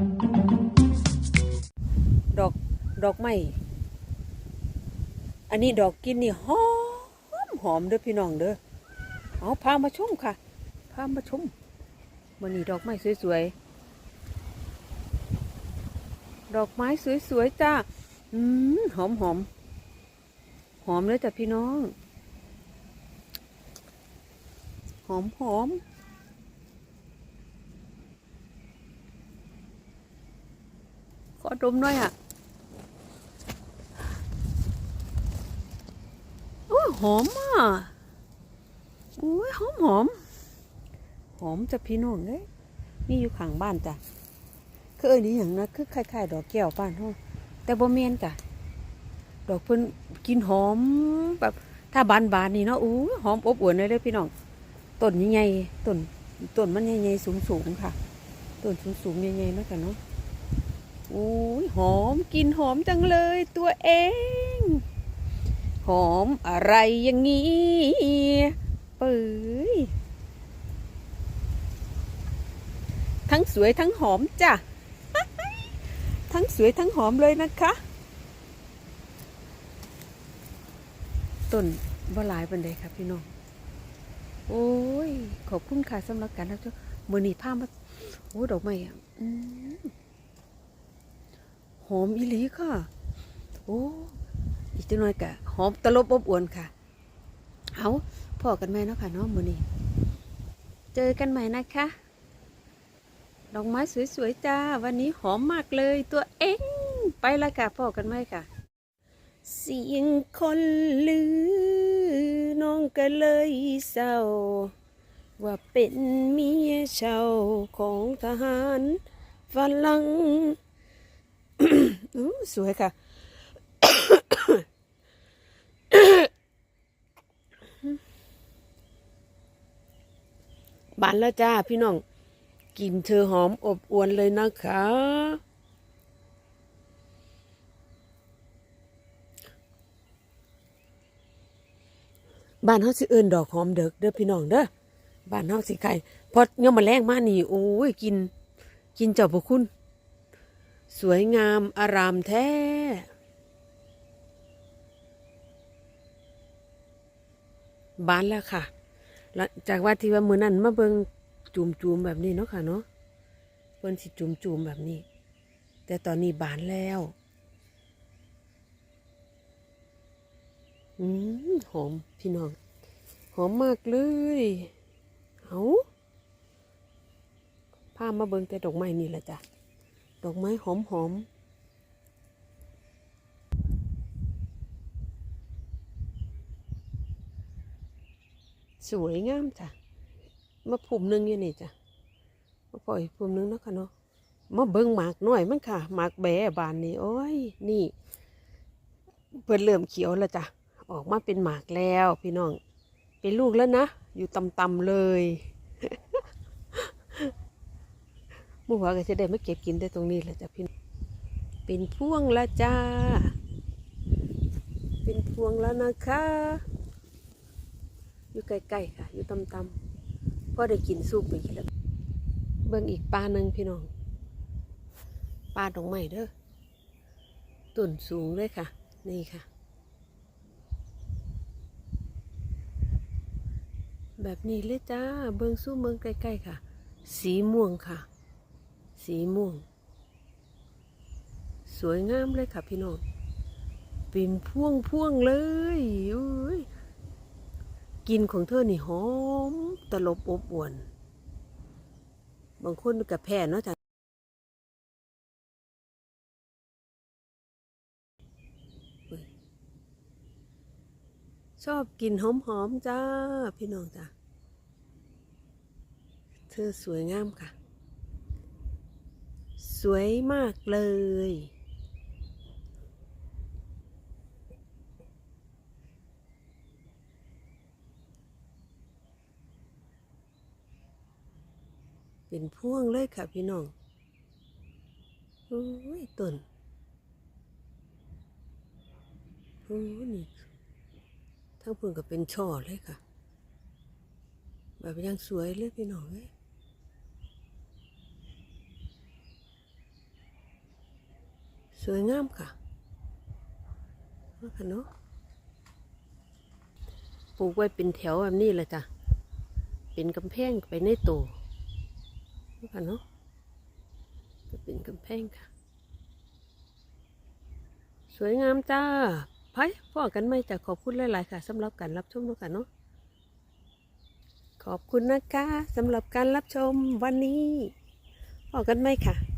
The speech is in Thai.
ดอกดอกไม้อันนี้ดอกกินนี่หอมหอมเด้อพี่น้องเด้อเอาพามาชมค่ะพามาชมมันนี่ดอกไม้สวยๆดอกไม้สวยๆจ้าอืมหอมหอมหอมเลยจ้ะพี่น้อง หอมหอมขอ ดมหน่อยอะโอ้ยหอมอะโอ้ยหอมหอมหอมจะพี่น้องเลยนี่อยู่ข้างบ้านจ้ะคือเอ้ยนี่อย่างนะคือคล้ายๆดอกแก้วบ้านเฮาแต่บ่แม่นจ้ะดอกเพิ่นกินหอมแบบถ้าบานๆนี่เนาะอู้หอมอบอวลเลยเด้อพี่น้องต้นใหญ่ๆต้นต้นมันใหญ่ๆสูงๆค่ะต้นสูงๆใหญ่ๆเนาะค่ะเนาะ อ้ยหอมกลินหอมจังเลยตัวเอง หอมอะไรอย่างนี้เปื่ยทั้งสวยทั้งหอมจ้ะ ทั้งสวยทั้งหอมเลยนะคะต้นบ่หลายปันใดครับพี่น้อง โอ้ย ขอบคุณค่ะสำหรับการรับชมมือนีผ้ามา โอ้ดอกไม้อะ หอมอีหลีค่ะ โอ้ อีกจังน่อยกะหอมตลบอบอวนค่ะ เอาพอกันไหมเนาะค่ะเนาะมือนี้ เจอกันใหม่นะคะ ดอกไม้สวยๆจ้า วันนี้หอมมากเลยตัวเองไปละค่ะพอกันไหมค่ะ เสียงคนลือ น้องก็เลยเศร้า ว่าเป็นเมียช่าของทหารฝรั่ง สวยค่ะ บานแล้วจ้าพี่น้องกลิ่นเธอหอมอบอวนเลยนะคะ บ้านเฮาสิเอินดอกหอมเด็กเด้อพี่น้องเด้อบ้านเฮาสิไข่พอย่อมมาแรงมานี่โอ้ยกิน กินเจ้าพระคุณ สวยงามอารามแท้บานแล้วค่ะ หลังจากว่าที่ว่ามือนั้นมาเบิงจุ่มๆแบบนี้เนาะค่ะเนาะเพิ่นสิจุ่มๆแบบนี้ แต่ตอนนี้บานแล้ว อืมหอมพี่น้อง หอมมากเลยเอาพามาเบิงแต่ดอกไม้นี่แหละจ้ะ ดอกไม้หอมหอมสวยงามจ้ะ มาผุ่มหนึงอยู่นี่จ้ะ มาปล่อยผุ่มหนึงนะค่ะเนาะ มาเบิ่งหมากหน่อยมันค่ะ หมากแบบานนี่โอ้ย นี่เพิ่นเริ่มเขียวแล้วจ้ะ ออกมาเป็นหมากแล้ว พี่น้อง เป็นลูกแล้วนะ อยู่ตำๆเลย หมู่หัวก็จะได้ไมาเก็บกินได้ตรงนี้แหละจ้ะพี่เป็นพวงล้วจ้า เป็นพวงแล้วนะคะ อยู่ใกล้ๆค่ะ อยู่ตำๆพอได้กินซุปไปกินแล้วเบิ่งอีกปลาหนึ่งพี่น้องปลาดอกไม้เด้อต้นสูงเลยค่ะ นี่ค่ะ แบบนี้เลยจ้า เบิงสู้เบิงใกล้ๆค่ะ สีม่วงค่ะ สีม่วง สวยงามเลยค่ะพี่น้องเป็นพ่วงพ่วงเลยอุ้ยกลินของเธอนี่หอมตลบอบอวน บางคนกับแพ้เนาะจ้ะชอบกินหอมๆจ้า พี่น้องจ้ะเธอสวยงามค่ะ สวยมากเลย เป็นพ่วงเลยค่ะพี่น้องโอ้ยต้นโอ้นี่ทั้งพิ่งก็เป็นช่อเลยค่ะ แบบยังสวยเลยพี่น้องเอ้ย สวยงามค่ะนะคะเนาะปลูกไว้เป็นแถวแบบนี้เลยจ้ะ เป็นกำแพงไปในโตนะคะเนาะจะเป็นกำแพงค่ะ สวยงามจ้าไปพ่อกันไหมจ้ะขอบคุณหลาย ๆ ค่ะสำหรับการรับชมด้วยกันเนาะขอบคุณนะคะสำหรับการรับชมวันนี้พอกันไหมค่ะ